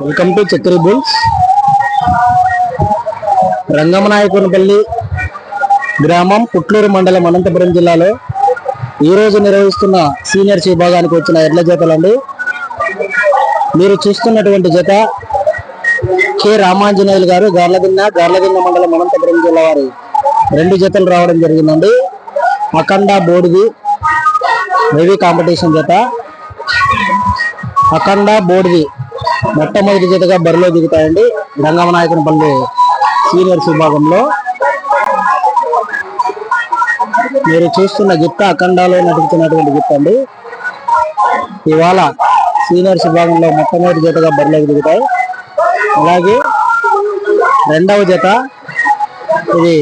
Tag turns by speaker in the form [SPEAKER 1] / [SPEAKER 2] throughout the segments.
[SPEAKER 1] Welcome to Chakri bulls. Rangamanayakunipalli గ్రామం పుట్లూరు మండలం అనంతపురం జిల్లాలో ఈ రోజు నిర్వహిస్తున్న సీనియర్స్ విభాగానికి వచ్చిన ఎడ్ల జతలండి. మీరు చూస్తున్నటువంటి జత కె రామాంజనేయులు గారు గార్లదిన్న గార్లదిన్న మండలం అనంతపురం జిల్లా వారి రెండు జతలు రావడం జరిగిందండి. అఖండ బోడిది హెవీ కాంపిటీషన్ జత. అఖండ బోడిది మొట్టమొదటి జతగా బరిలో దిగుతాయండి రంగమనాయకునిపల్లి సీనియర్స్ విభాగంలో. మీరు చూస్తున్న గిత్త అఖండాలో నడుపుతున్నటువంటి గిత్త అండి. ఇవాళ సీనియర్స్ విభాగంలో మొట్టమొదటి జతగా బరిలోకి దిగుతాయి. అలాగే రెండవ జత ఇది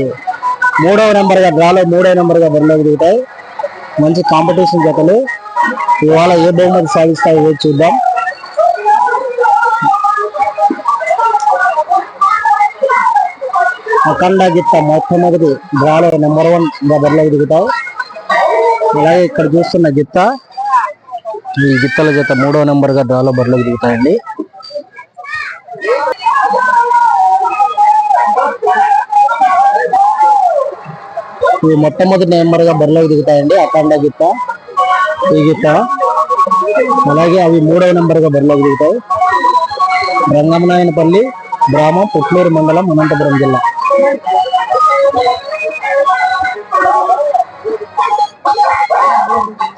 [SPEAKER 1] మూడవ నెంబర్గా డ్రాలో మూడవ నెంబర్గా బరిలోకి దిగుతాయి. మంచి కాంపిటీషన్ జతలు. ఇవాళ ఏ బహుమతి సాధిస్తాయో చూద్దాం. అఖండ గిత్త మొట్టమొదటి డ్రాలో నెంబర్ వన్గా బరిలోకి దిగుతాయి అలాగే ఇక్కడ చూస్తున్న గిత్త ఈ గిత్తల జత మూడో నెంబర్గా డ్రాలో బరిలోకి దిగుతాయండి. ఈ మొట్టమొదటి నెంబర్గా బరిలోకి దిగుతాయండి అఖండ గిత్త ఈ గిత్త. అలాగే అవి మూడవ నెంబర్గా బరిలోకి దిగుతాయి. రంగమనాయనపల్లి గ్రామం పుట్లూరు మండలం అనంతపురం జిల్లా. Thank you.